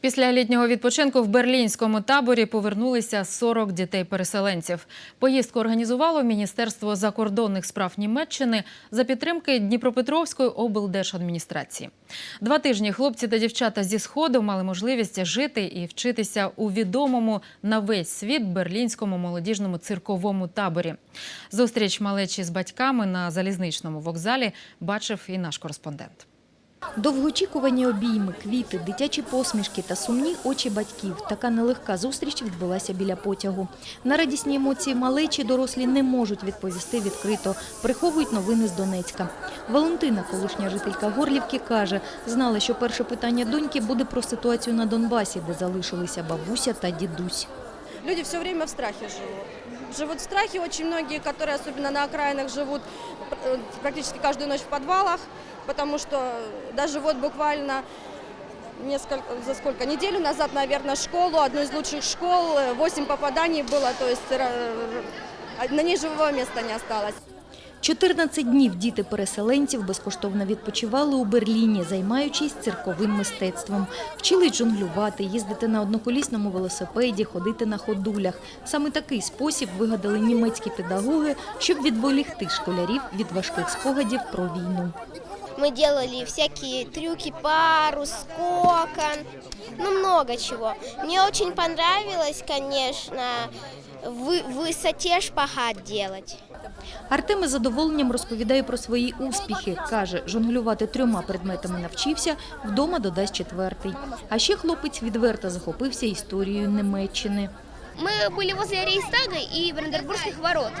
Після літнього відпочинку в берлінському таборі повернулися 40 дітей-переселенців. Поїздку організувало Міністерство закордонних справ Німеччини за підтримки Дніпропетровської облдержадміністрації. Два тижні хлопці та дівчата зі сходу мали можливість жити і вчитися у відомому на весь світ берлінському молодіжному цирковому таборі. Зустріч малечі з батьками на залізничному вокзалі бачив і наш кореспондент. Довгоочікувані обійми, квіти, дитячі посмішки та сумні очі батьків. Така нелегка зустріч відбулася біля потягу. На радісні емоції малечі дорослі не можуть відповісти відкрито. Приховують новини з Донецька. Валентина, колишня жителька Горлівки, каже, знала, що перше питання доньки буде про ситуацію на Донбасі, де залишилися бабуся та дідусь. Люди все время в страхе живут. Живут в страхе очень многие, которые особенно на окраинах живут э, практически каждую ночь в подвалах, потому что даже вот буквально несколько, за сколько, неделю назад, наверное, школу, одну из лучших школ, 8 попаданий было, то есть э, на ней живого места не осталось. 14 днів діти переселенців безкоштовно відпочивали у Берліні, займаючись цирковим мистецтвом. Вчили жонглювати, їздити на одноколісному велосипеді, ходити на ходулях. Саме такий спосіб вигадали німецькі педагоги, щоб відволікти школярів від важких спогадів про війну. Мы делали всякие трюки, парус, кокон, ну много чего. Мне очень понравилось, в в высоте шпагат делать. Артем із задоволенням розповідає про свої успіхи. Каже, жонглювати трьома предметами навчився, вдома додасть четвертий. А ще хлопець відверто захопився історією Німеччини. Мы были возле Рейхстага и Брандербургских ворот.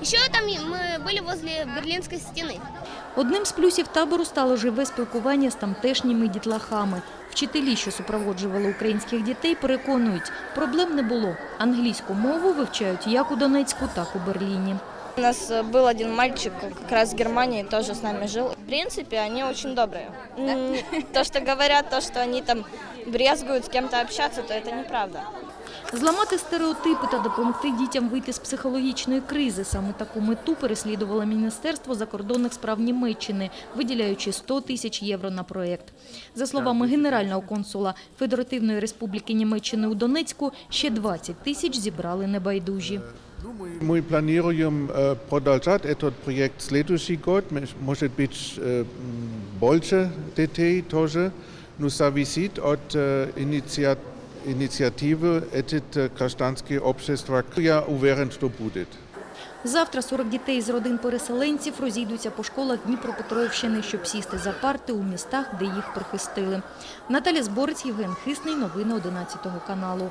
Еще там мы были возле Берлинской стены. Одним з плюсів табору стало живе спілкування з тамтешніми дітлахами. Вчителі, що супроводжували українських дітей, переконують, проблем не було. Англійську мову вивчають як у Донецьку, так у Берліні. У нас э, был один мальчик, как раз в Германии, тоже с нами жил. В принципе, они очень добрые. М, То, что говорят, то, что они там брезгуют с кем-то общаться, то это неправда. Зламати стереотипи та допомогти дітям вийти з психологічної кризи. Саме таку мету переслідувало Міністерство закордонних справ Німеччини, виділяючи 100 тисяч євро на проєкт. За словами генерального консула Федеративної Республіки Німеччини у Донецьку, ще 20 тисяч зібрали небайдужі. Мы планируем э, продолжать этот проект следующий год. Меш- Может быть, э, м, больше детей тоже. Но зависит от э, инициа- инициативы этот э, гражданское общество. Я уверен, что будет. Завтра 40 дітей з родин переселенців розійдуться по школах Дніпропетровщини, щоб сісти за парти у містах, де їх прихистили. Наталя Зборець, Євген Хисний. Новини 11 каналу.